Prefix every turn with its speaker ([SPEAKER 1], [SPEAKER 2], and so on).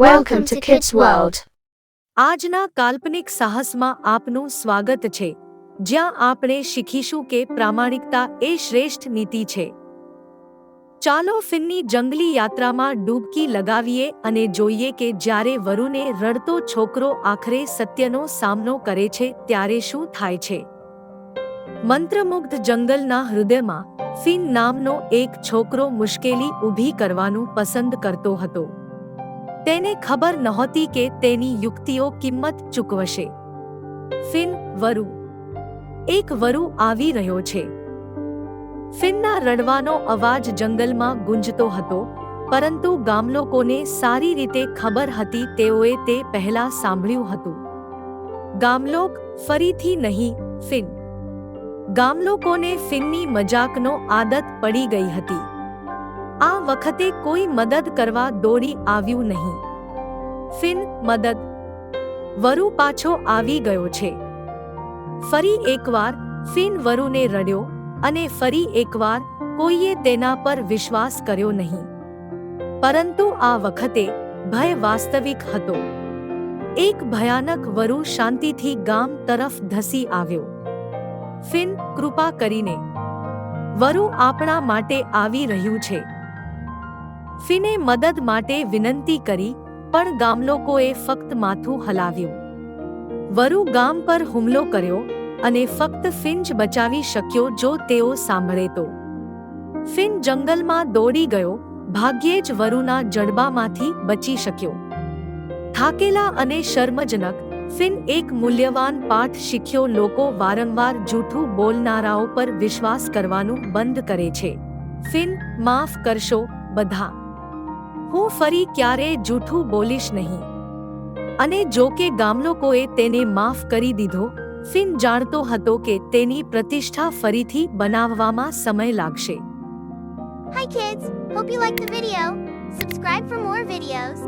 [SPEAKER 1] Welcome two kids world
[SPEAKER 2] આજના કાલ્પનિક સાહસમાં આપનું સ્વાગત છે. જ્યાં આપણે શીખીશું કે પ્રામાણિકતા એ શ્રેષ્ઠ નીતિ છે. ચાલો ફિનની જંગલી યાત્રામાં ડૂબકી લગાવીએ અને જોઈએ કે જ્યારે વરુને રડતો છોકરો આખરે સત્યનો સામનો કરે છે ત્યારે શું થાય છે. મંત્રમુગ્ધ જંગલના હૃદયમાં ફિન નામનો એક છોકરો મુશ્કેલી ઊભી કરવાનું પસંદ કરતો હતો. તેને ખબર નહોતી કે તેની યુક્તિઓ કિંમત ચૂકવશે. ફિન વરુ. એક વરુ આવી રહ્યો છે. ફિનના રડવાનો અવાજ જંગલમાં ગુંજતો હતો, પરંતુ ગામલોકોને સારી રીતે ખબર હતી તેઓએ તે પહેલા સાંભળ્યું હતું. ગામલોક ફરીથી નહીં, ફિન. ગામલોકોને ફિનની મજાકનો આદત પડી ગઈ હતી. આ વખતે કોઈ મદદ કરવા દોડી આવ્યું નહીં. ફિન મદદ. વરુ પાછો આવી ગયો છે. ફરી એકવાર ફિન વરુને રડ્યો અને ફરી એકવાર કોઈએ તેના પર વિશ્વાસ કર્યો નહીં. પરંતુ આ વખતે ભય વાસ્તવિક હતો. એક ભયાનક વરુ શાંતિથી ગામ તરફ ધસી આવ્યો. ફિન કૃપા કરીને. વરુ આપણા માટે આવી રહ્યું છે. ફિને મદદ માટે વિનંતી કરી, પણ ગામલોકોએ ફક્ત માથું હલાવ્યું. વરુ ગામ પર હુમલો કર્યો અને ફક્ત ફિન જ બચાવી શક્યો જો તેઓ સાંભળે તો. ફિન જંગલમાં દોડી ગયો, ભાગ્યે જ વરુના જડબામાંથી બચી શક્યો. થાકેલા અને શર્મજનક, ફિન એક મૂલ્યવાન પાઠ શીખ્યો લોકો વારંવાર જૂઠું બોલનારાઓ પર વિશ્વાસ કરવાનું બંધ કરે છે. ફિન, માફ કરશો, બધા. હું ફરી ક્યારેય જૂઠું બોલીશ નહીં અને જો કે ગામલોકોએ તેને માફ કરી દીધો ફિન જાણતો હતો કે તેની પ્રતિષ્ઠા ફરીથી બનાવવામાં સમય લાગશે
[SPEAKER 3] Hi kids, hope you liked the video. Subscribe for more videos.